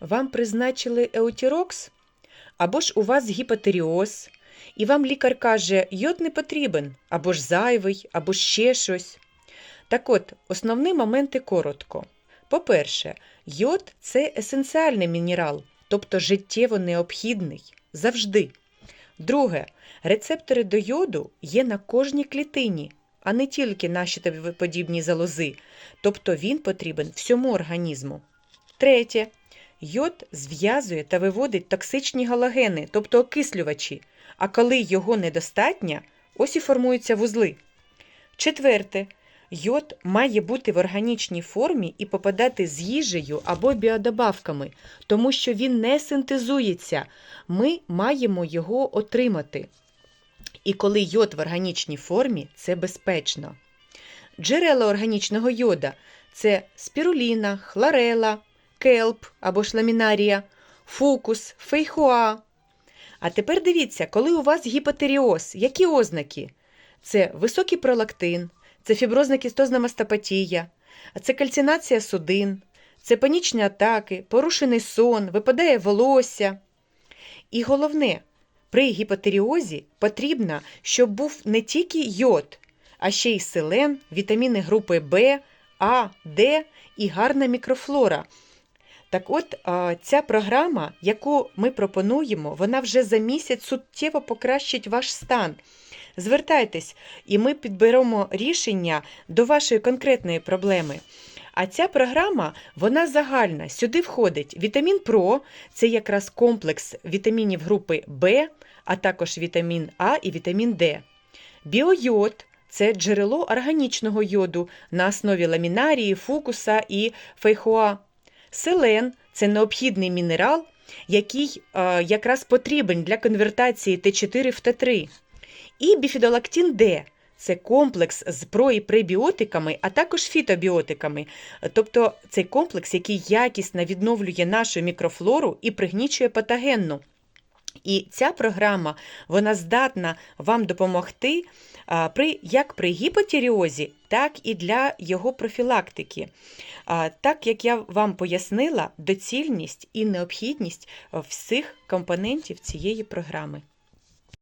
вам призначили еутірокс, або ж у вас гіпотеріоз, і вам лікар каже, йод не потрібен, або ж зайвий, або ще щось. Так от, основні моменти коротко. По-перше, йод це есенціальний мінерал, тобто життєво необхідний завжди. Друге, рецептори до йоду є на кожній клітині, а не тільки на щитоподібній залози, тобто він потрібен всьому організму. Третє, йод зв'язує та виводить токсичні галогени, тобто окислювачі, а коли його недостатньо, ось і формуються вузли. Четверте, йод має бути в органічній формі і попадати з їжею або біодобавками, тому що він не синтезується. Ми маємо його отримати. І коли йод в органічній формі, це безпечно. Джерела органічного йода це спіруліна, хлорела, келп або ж ламінарія, фукус, фейхоа. А тепер дивіться, коли у вас гіпотеріоз, які ознаки? Це високий пролактин, це фіброзна кістозна мастопатія, це кальцинація судин, це панічні атаки, порушений сон, випадає волосся. І головне, при гіпотеріозі потрібно, щоб був не тільки йод, а ще й селен, вітаміни групи В, А, Д і гарна мікрофлора. Так от, ця програма, яку ми пропонуємо, вона вже за місяць суттєво покращить ваш стан. Звертайтесь, і ми підберемо рішення до вашої конкретної проблеми. А ця програма вона загальна. Сюди входить вітамін ПРО, це якраз комплекс вітамінів групи В, а також вітамін А і вітамін Д. Біойод це джерело органічного йоду на основі ламінарії, фукуса і фейхоа. Селен це необхідний мінерал, який е, якраз потрібен для конвертації Т4 в Т3. І біфідолактин Д це комплекс з про і пребіотиками, а також фітобіотиками. Тобто цей комплекс, який якісно відновлює нашу мікрофлору і пригнічує патогенну. І ця програма вона здатна вам допомогти при, як при гіпотіріозі, так і для його профілактики. Так як я вам пояснила, доцільність і необхідність всіх компонентів цієї програми.